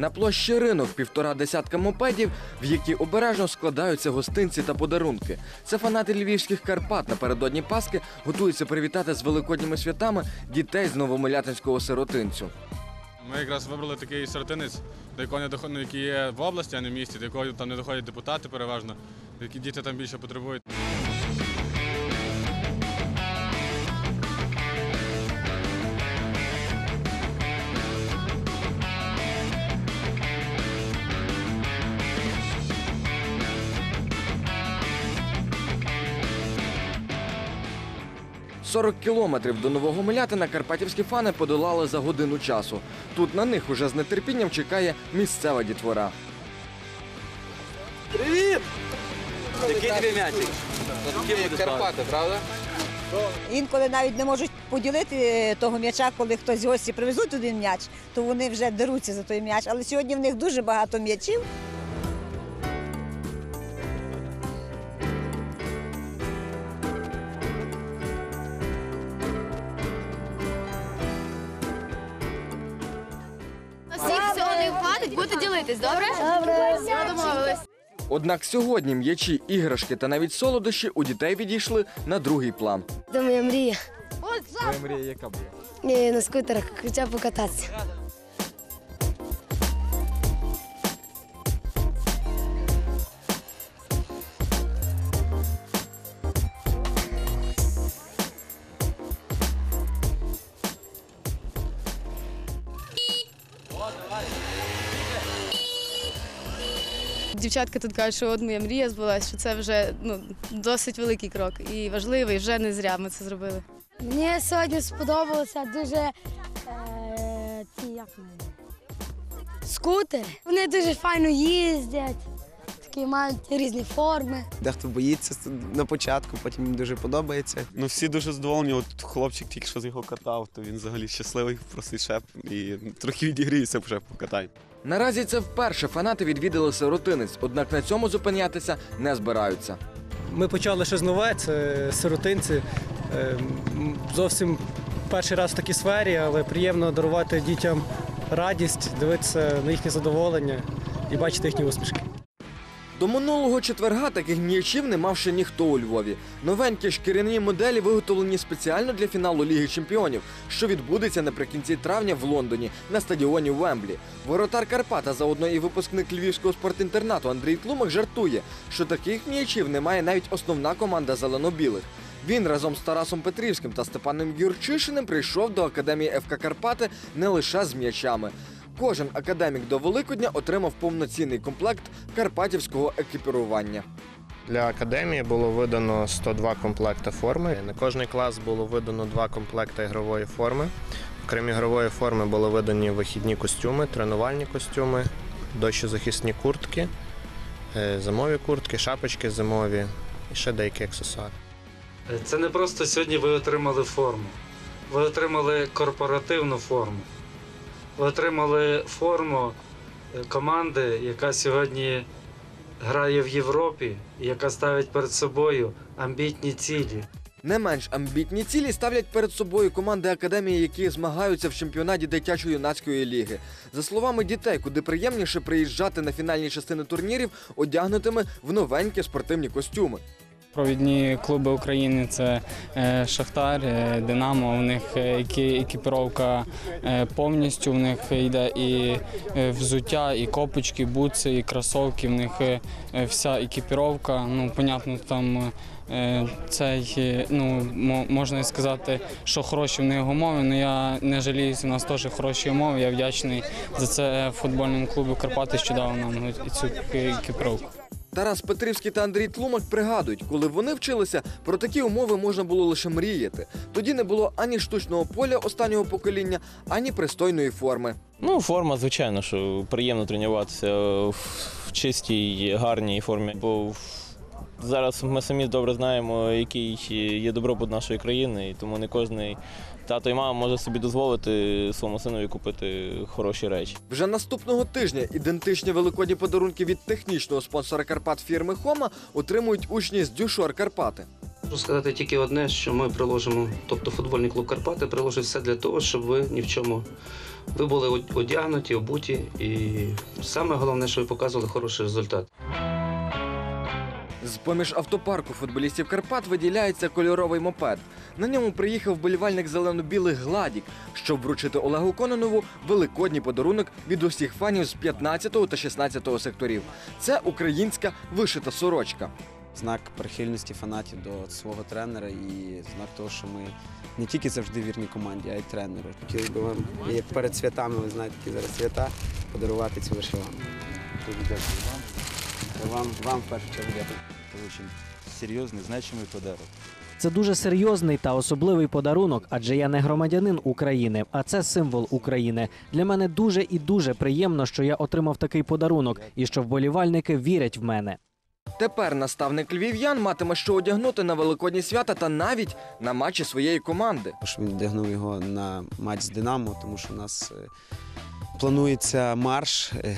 На площі ринок півтора десятка мопедів, в які обережно складаються гостинці та подарунки. Це фанати львівських Карпат напередодні Пасхи готуються привітати з великодніми святами дітей з новомилятинського сиротинцю. Ми якраз вибрали такий сиротинець, до якого не доходить, який є в області, а не в місті, до якого там не доходять депутати переважно, які діти там більше потребують. – 40 кілометрів до Нового Милятина карпатівські фани подолали за годину часу. Тут на них уже з нетерпінням чекає місцева дітвора. Який тобі м'ячик? Карпати, правда? Інколи навіть не можуть поділити е, того м'яча, коли хтось з гості привезуть один м'яч, то вони вже деруться за той м'яч. Але сьогодні в них дуже багато м'ячів. Добре? Добре. Домовились. Однак сьогодні м'ячі, іграшки та навіть солодощі у дітей відійшли на другий план. Це моя мрія. Твоя мрія яка була? На скутерах хоча б покататися. Дівчатка тут кажуть, що от моя мрія збулася, що це вже ну, досить великий крок і важливий, вже не зря ми це зробили. Мені сьогодні сподобалося дуже е, ці як? Скутери. Вони дуже файно їздять, такі мають різні форми. Дехто боїться на початку, потім їм дуже подобається. Ну всі дуже задоволені. От хлопчик тільки що з його катав, то він взагалі щасливий, просить ще і трохи відігріється вже покатай. Наразі це вперше фанати відвідали сиротинець, однак на цьому зупинятися не збираються. Ми почали щось нове, це сиротинці. Е, Зовсім перший раз в такій сфері, але приємно дарувати дітям радість, дивитися на їхнє задоволення і бачити їхні усмішки. До минулого четверга таких м'ячів не мав ще ніхто у Львові. Новенькі шкіряні моделі виготовлені спеціально для фіналу Ліги Чемпіонів, що відбудеться наприкінці травня в Лондоні на стадіоні Вемблі. Воротар Карпата, заодно і випускник львівського спортінтернату Андрій Тлумак жартує, що таких м'ячів немає навіть основна команда зелено-білих. Він разом з Тарасом Петрівським та Степаном Юрчишиним прийшов до академії ФК Карпати не лише з м'ячами. Кожен академік до Великодня отримав повноцінний комплект карпатівського екіпірування. Для академії було видано 102 комплекти форми. На кожний клас було видано два комплекти ігрової форми. Окрім ігрової форми були видані вихідні костюми, тренувальні костюми, дощозахисні куртки, е, зимові куртки, шапочки зимові і ще деякі аксесуари. Це не просто сьогодні ви отримали форму. Ви отримали корпоративну форму. Отримали форму е, команди, яка сьогодні грає в Європі, яка ставить перед собою амбітні цілі. Не менш амбітні цілі ставлять перед собою команди академії, які змагаються в чемпіонаті дитячо-юнацької ліги. За словами дітей, куди приємніше приїжджати на фінальні частини турнірів, одягнутими в новенькі спортивні костюми. Провідні клуби України це е, Шахтар, е, Динамо. У них е, екіпіровка повністю. У них йде і взуття, і копочки, бутси, і кросовки. В них вся екіпіровка. Ну, понятно, там цей, ну, мо- можна сказати, що хороші в них умови. але я не жаліюся, у нас теж хороші умови. Я вдячний за це футбольному клубу Карпати, що дав нам цю екіпіровку. Тарас Петрівський та Андрій Тлумак пригадують, коли вони вчилися, про такі умови можна було лише мріяти. Тоді не було ані штучного поля останнього покоління, ані пристойної форми. Ну, форма, звичайно, що приємно тренуватися в чистій, гарній формі. Бо зараз ми самі добре знаємо, який є добробут нашої країни, і тому не кожен тато і мама може собі дозволити своєму синові купити хороші речі. Вже наступного тижня ідентичні великодні подарунки від технічного спонсора Карпат фірми Хома отримують учні з Дюшор Карпати. Можу сказати тільки одне, що ми приложимо, тобто футбольний клуб Карпати приложить все для того, щоб ви ні в чому ви були одягнуті, обуті, і саме головне, що ви показували хороший результат. З-поміж автопарку футболістів Карпат виділяється кольоровий мопед. На ньому приїхав болівальник зелено-білих гладік, щоб вручити Олегу Кононову великодній подарунок від усіх фанів з 15 та 16 секторів. Це українська вишита сорочка. Знак прихильності фанатів до свого тренера і знак того, що ми не тільки завжди вірні команді, а й тренеру. Хотілося б вам і перед святами, ви знаєте, які зараз свята, подарувати цю вишиванку. Дуже дякую вам. Вам, вам в першу чергу дякую. Це дуже серйозний, значимий подарунок. Це дуже серйозний та особливий подарунок, адже я не громадянин України, а це символ України. Для мене дуже і дуже приємно, що я отримав такий подарунок і що вболівальники вірять в мене. Тепер наставник львів'ян матиме що одягнути на великодні свята та навіть на матчі своєї команди. Він вдягнув його на матч з Динамо, тому що у нас е, планується марш, е,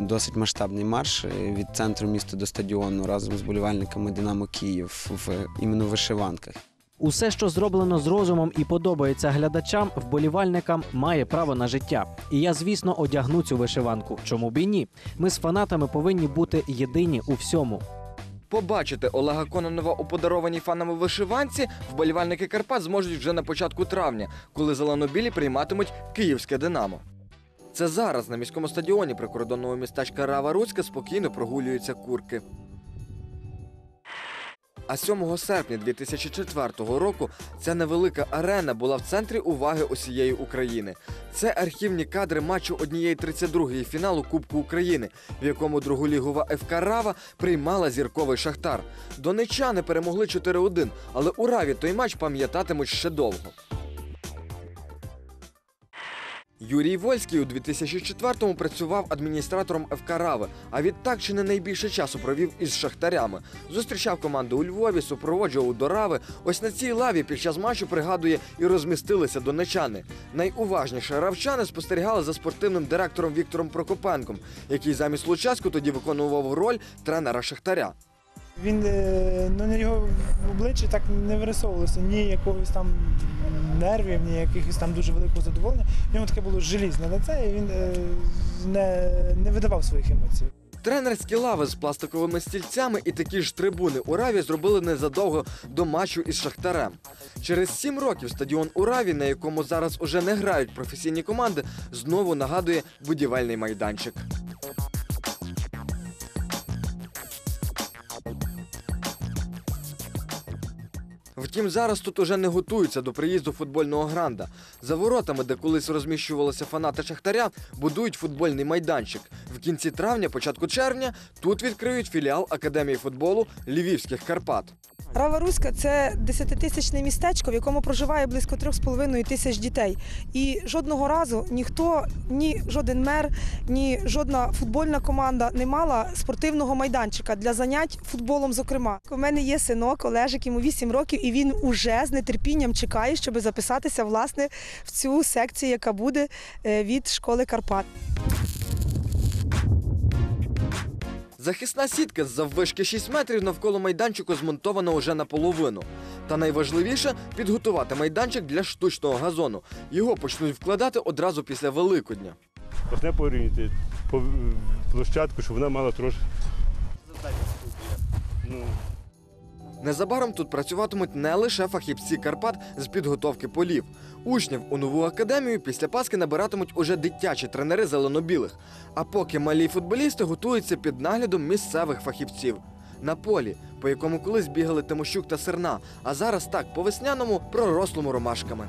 досить масштабний марш е, від центру міста до стадіону разом з болівальниками Динамо Київ в іменно вишиванках. Усе, що зроблено з розумом і подобається глядачам, вболівальникам, має право на життя. І я, звісно, одягну цю вишиванку. Чому б і ні? Ми з фанатами повинні бути єдині у всьому. Побачити Олега Кононова у подарованій фанами вишиванці вболівальники Карпат зможуть вже на початку травня, коли зеленобілі прийматимуть київське Динамо. Це зараз на міському стадіоні прикордонного містечка Рава Руцька спокійно прогулюються курки. А 7 серпня 2004 року ця невелика арена була в центрі уваги усієї України. Це архівні кадри матчу однієї 32-ї фіналу Кубку України, в якому друголігова ФК Рава приймала зірковий шахтар. Донечани перемогли 4-1, але у Раві той матч пам'ятатимуть ще довго. Юрій Вольський у 2004-му працював адміністратором ФК Рави, а відтак чи не найбільше часу провів із шахтарями. Зустрічав команду у Львові, супроводжував до Рави. Ось на цій лаві під час матчу пригадує і розмістилися донечани. Найуважніше равчани спостерігали за спортивним директором Віктором Прокопенком, який замість Лучаску тоді виконував роль тренера Шахтаря. Він е, ну, на його обличчі так не вирисовувалося ні якогось там нервів, ні якихось там дуже великого задоволення. В ньому таке було желізне лице, і він е, не, не видавав своїх емоцій. Тренерські лави з пластиковими стільцями і такі ж трибуни у Раві зробили незадовго до матчу із Шахтарем. Через сім років стадіон у Раві, на якому зараз уже не грають професійні команди, знову нагадує будівельний майданчик. Втім, зараз тут уже не готуються до приїзду футбольного гранда. За воротами, де колись розміщувалися фанати Шахтаря, будують футбольний майданчик. В кінці травня, початку червня, тут відкриють філіал Академії футболу Львівських Карпат. Рава Руська це десятитисячне містечко, в якому проживає близько 3,5 тисяч дітей. І жодного разу ніхто, ні жоден мер, ні жодна футбольна команда не мала спортивного майданчика для занять футболом. Зокрема, у мене є синок Олежик, йому 8 років, і він уже з нетерпінням чекає, щоб записатися власне в цю секцію, яка буде е, від школи Карпат. Захисна сітка з заввишки 6 метрів навколо майданчику змонтована уже наполовину. Та найважливіше підготувати майданчик для штучного газону. Його почнуть вкладати одразу після Великодня. Почне порівняти по площадку, щоб вона мала трошки. Ну, Незабаром тут працюватимуть не лише фахівці Карпат з підготовки полів. Учнів у нову академію після Паски набиратимуть уже дитячі тренери зелено-білих. А поки малі футболісти готуються під наглядом місцевих фахівців. На полі, по якому колись бігали Тимощук та Серна, а зараз так, по весняному пророслому ромашками.